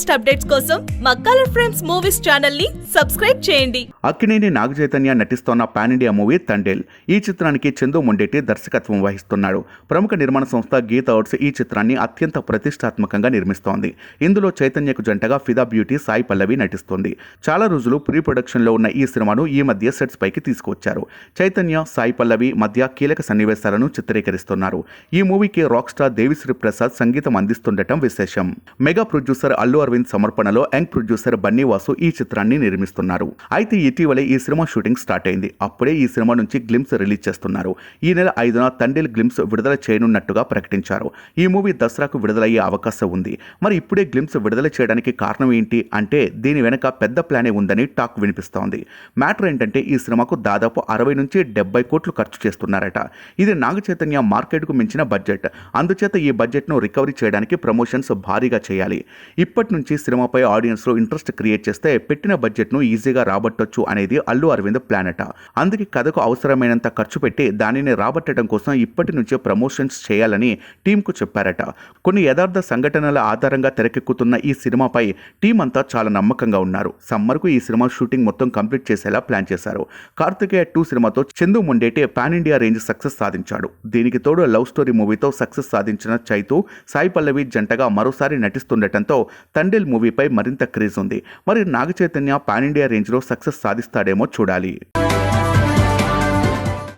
Latest updates కోసం మా colour frames movies ఛానల్ని సబ్స్క్రైబ్ చేయండి. అక్కినేని నాగ చైతన్య నటిస్తోన్న పాన్ ఇండియా మూవీ తండేల్ ఈ చిత్రానికి చందు మొండేటి దర్శకత్వం వహిస్తున్నాడు. ప్రముఖ నిర్మాణ సంస్థ గీత అవుట్స్ ఈ చిత్రాన్ని అత్యంత ప్రతిష్టాత్మకంగా నిర్మిస్తోంది. ఇందులో చైతన్యకు జంటగా ఫిదా బ్యూటీ సాయి పల్లవి నటిస్తుంది. చాలా రోజులు ప్రీ ప్రొడక్షన్లో ఉన్న ఈ సినిమాను ఈ మధ్య సెట్స్ పైకి తీసుకొచ్చారు చైతన్య సాయి పల్లవి మధ్య కీలక సన్నివేశాలను చిత్రీకరిస్తున్నారు. ఈ మూవీకి రాక్ స్టార్ దేవిశ్రీ ప్రసాద్ సంగీతం అందిస్తుండటం విశేషం. మెగా ప్రొడ్యూసర్ అల్లు అరవింద్ సమర్పణలో యంగ్ ప్రొడ్యూసర్ బన్నీ వాసు ఈ చిత్రాన్ని నిర్మిస్తున్నారు. అయితే ఇటీవలే ఈ సినిమా షూటింగ్ స్టార్ట్ అయింది. అప్పుడే ఈ సినిమా నుంచి గ్లిమ్స్ రిలీజ్ చేస్తున్నారు. ఈ నెల ఐదున తండేల్ గ్లిమ్స్ విడుదల చేయనున్నట్టుగా ప్రకటించారు. ఈ మూవీ దసరాకు విడుదలయ్యే అవకాశం ఉంది. మరి ఇప్పుడే గ్లిమ్స్ విడుదల చేయడానికి కారణం ఏంటి అంటే దీని వెనక పెద్ద ప్లానే ఉందని టాక్ వినిపిస్తోంది. మ్యాటర్ ఏంటంటే ఈ సినిమాకు దాదాపు అరవై నుంచి డెబ్బై కోట్లు ఖర్చు చేస్తున్నారట. ఇది నాగ చైతన్య మార్కెట్కు మించిన బడ్జెట్. అందుచేత ఈ బడ్జెట్ను రికవరీ చేయడానికి ప్రమోషన్స్ భారీగా చేయాలి. ఇప్పటి నుంచి సినిమాపై ఆడియన్స్లో ఇంట్రెస్ట్ క్రియేట్ చేస్తే పెట్టిన బడ్జెట్ను ఈజీగా రాబట్టొచ్చు అనేది అల్లు అరవింద్ ప్లాన్ అట అందుకే కథకు అవసరమైనంత ఖర్చు పెట్టి దానిని రాబట్టడం కోసం ఇప్పటి నుంచే ప్రమోషన్స్ చేయాలని టీంకు చెప్పారట. కొన్ని యథార్థ సంఘటనల ఆధారంగా తెరకెక్కుతున్న ఈ సినిమాపై టీం అంతా చాలా నమ్మకంగా ఉన్నారు. సమ్మర్కు ఈ సినిమా షూటింగ్ మొత్తం కంప్లీట్ చేసేలా ప్లాన్ చేశారు. కార్తికేయ టూ సినిమాతో Chandu Mondeti pan India range success సాధించాడు. దీనికి తోడు లవ్ స్టోరీ మూవీతో సక్సెస్ సాధించిన చైతు సాయి పల్లవి జంటగా మరోసారి నటిస్తుండటంతో తండేల్ మూవీపై మరింత క్రేజ్ ఉంది. మరి నాగ చైతన్య పాన్ ఇండియా రేంజ్లో సక్సెస్ సాధిస్తాడేమో చూడాలి.